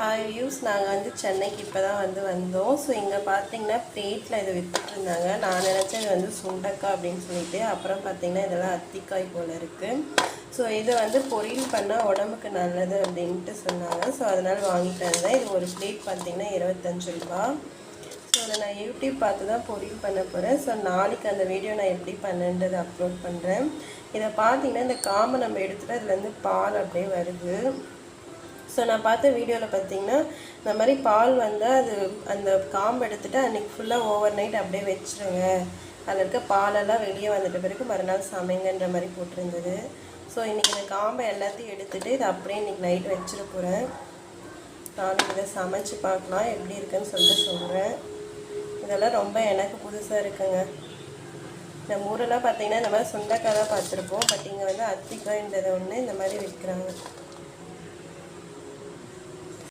Hi views நாங்கள் வந்து சென்னைக்கு இப்போ தான் வந்து வந்தோம். ஸோ இங்கே பார்த்தீங்கன்னா பிளேட்டில் இதை விற்றுட்ருந்தாங்க நான் நினச்சேன் இது வந்து சுண்டக்காய் அப்படின்னு சொல்லிட்டு. அப்புறம் பார்த்தீங்கன்னா இதெல்லாம் அத்திக்காய் போல் இருக்குது ஸோ இதை வந்து பொரியல் பண்ணால் உடம்புக்கு நல்லது அப்படின்ட்டு சொன்னாங்க. ஸோ அதனால் வாங்கிட்டு வந்தேன். இது ஒரு பிளேட் பார்த்தீங்கன்னா இருபத்தஞ்சு ரூபா. ஸோ அதை நான் யூடியூப் பார்த்து தான் பொரியல் பண்ண போகிறேன் ஸோ நாளைக்கு அந்த வீடியோ நான் எப்படி பண்ணேன்றதை அப்லோட் பண்ணுறேன் இதை பார்த்தீங்கன்னா இந்த காம்பை நம்ம எடுத்துகிட்டு அதுலேருந்து பால் அப்படியே வருது. ஸோ நான் பார்த்த வீடியோவில் பார்த்தீங்கன்னா இந்த மாதிரி பால் வந்தால் அது அந்த காம்பு எடுத்துகிட்டு அன்றைக்கி ஃபுல்லாக ஓவர் நைட் அப்படியே வச்சுருங்க. அதில் இருக்க பாலெல்லாம் வெளியே வந்துட்ட பிறகு மறுநாள் சமைங்கன்ற மாதிரி போட்டிருந்தது. ஸோ இன்றைக்கி இந்த காம்பை எல்லாத்தையும் எடுத்துகிட்டு இதை அப்படியே இன்றைக்கி நைட் வச்சிட போகிறேன் நாளைக்கு இதை சமைச்சு பார்க்கலாம் எப்படி இருக்குன்னு சொல்லிட்டு சொல்கிறேன் இதெல்லாம் ரொம்ப எனக்கு புதுசாக இருக்குங்க. இந்த ஊரெல்லாம் பார்த்தீங்கன்னா இந்த மாதிரி சுண்டக்காய் தான் பார்த்துருப்போம். பட் இங்கே வந்து அத்திக்காய்ன்றது ஒன்று இந்த மாதிரி விற்கிறாங்க.